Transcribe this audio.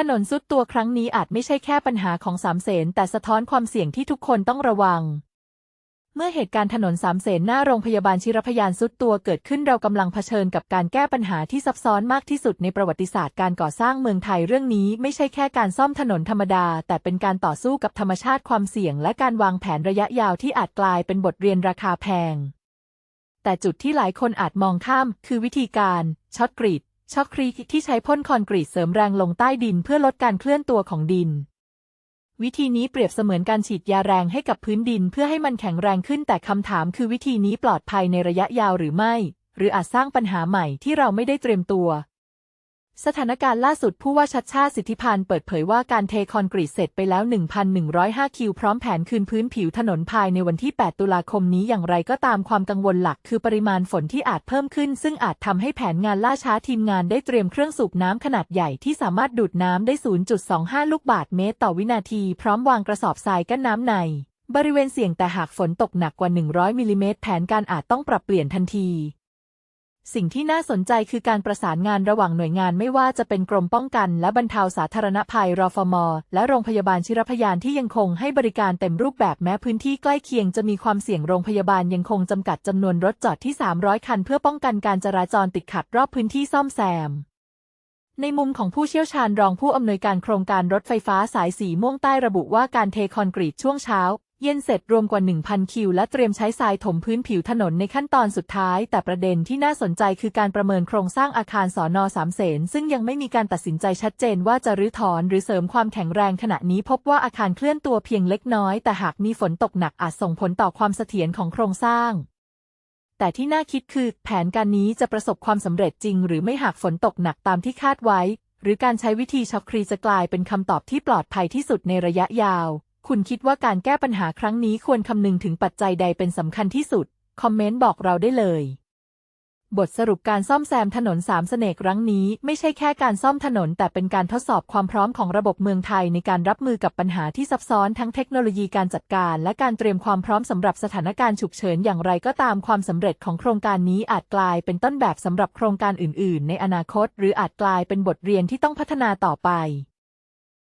ถนนซุดตัวครั้งนี้อาจไม่ใช่แค่ปัญหาของสามเสนแต่สะท้อนความเสี่ยงที่ทุกคนต้องระวัง เมื่อเหตุการณ์ถนนสามเสนหน้าโรงพยาบาลชิรพยานซุดตัวเกิดขึ้นเรากำลังเผชิญกับการแก้ปัญหาที่ซับซ้อนมากที่สุดในประวัติศาสตร์การก่อสร้างเมืองไทยเรื่องนี้ไม่ใช่แค่การซ่อมถนนธรรมดา แต่เป็นการต่อสู้กับธรรมชาติความเสี่ยง และการวางแผนระยะยาวที่อาจกลายเป็นบทเรียนราคาแพงแต่จุดที่หลายคนอาจมองข้าม คือวิธีการช็อตกรีด ช็อกครีที่ใช้พ่นคอนกรีตเสริมแรงลงใต้ดินเพื่อลดการเคลื่อนตัวของดิน วิธีนี้เปรียบเสมือนการฉีดยาแรงให้กับพื้นดินเพื่อให้มันแข็งแรงขึ้นแต่คำถามคือวิธีนี้ปลอดภัยในระยะยาวหรือไม่ หรืออาจสร้างปัญหาใหม่ที่เราไม่ได้เตรียมตัว สถานการณ์ล่าสุดผู้ว่าชัดชาติสิทธิพันธ์เปิดเผยว่าการเทคอนกรีตเสร็จไปแล้ว 1,105 คิวพร้อมแผนคืนพื้นผิวถนนภายในวันที่ 8 ตุลาคมนี้อย่างไรก็ตามความกังวลหลักคือปริมาณฝนที่อาจเพิ่มขึ้น ซึ่งอาจทำให้แผนงานล่าช้าทีมงานได้เตรียมเครื่องสูบน้ำขนาดใหญ่ที่สามารถดูดน้ำได้ 0.25 ลูกบาศก์เมตรต่อวินาที พร้อมวางกระสอบทรายกั้นน้ำในบริเวณเสี่ยงแต่หากฝนตกหนักกว่า 100มิลลิเมตรแผนการอาจต้องปรับเปลี่ยนทันที สิ่งที่น่าสนใจคือการประสานงานระหว่างหน่วยงานไม่ว่าจะเป็นกรมป้องกันและบรรเทาสาธารณภัยรฟม และโรงพยาบาลชิรพยานที่ยังคงให้บริการเต็มรูปแบบแม้พื้นที่ใกล้เคียงจะมีความเสี่ยงโรงพยาบาลยังคงจำกัดจำนวนรถจอดที่ 300 คัน เพื่อป้องกันการจราจรติดขัดรอบพื้นที่ซ่อมแซมในมุมของผู้เชี่ยวชาญรองผู้อำนวยการโครงการรถไฟฟ้าสายสีม่วงใต้ระบุว่าการเทคอนกรีตช่วงเช้า เย็นเสร็จรวมกว่า 1,000 คิว และเตรียมใช้ทรายถมพื้นผิวถนนในขั้นตอนสุดท้าย แต่ประเด็นที่น่าสนใจคือการประเมินโครงสร้างอาคารสอนอสามเสนซึ่งยังไม่มีการตัดสินใจชัดเจนว่าจะรื้อถอนหรือเสริมความแข็งแรงขณะนี้พบว่าอาคารเคลื่อนตัวเพียงเล็กน้อย แต่หากมีฝนตกหนักอาจส่งผลต่อความเสถียรของโครงสร้าง แต่ที่น่าคิดคือ แผนการนี้จะประสบความสำเร็จจริง หรือไม่หากฝนตกหนักตามที่คาดไว้ หรือการใช้วิธีช็อคครีจะกลายเป็นคำตอบที่ปลอดภัยที่สุดในระยะยาว คุณคิดว่าการแก้ปัญหาครั้งนี้ควรคำนึงถึงปัจจัยใดเป็นสำคัญที่สุด คอมเมนต์บอกเราได้เลย บทสรุปการซ่อมแซมถนนสามเสน่ห์ครั้งนี้ไม่ใช่แค่การซ่อมถนน แต่เป็นการทดสอบความพร้อมของระบบเมืองไทยในการรับมือกับปัญหาที่ซับซ้อนทั้งเทคโนโลยีการจัดการ และการเตรียมความพร้อมสำหรับสถานการณ์ฉุกเฉินอย่างไรก็ตามความสำเร็จของโครงการนี้อาจกลายเป็นต้นแบบสำหรับโครงการอื่น ๆ ในอนาคต หรืออาจกลายเป็นบทเรียนที่ต้องพัฒนาต่อไป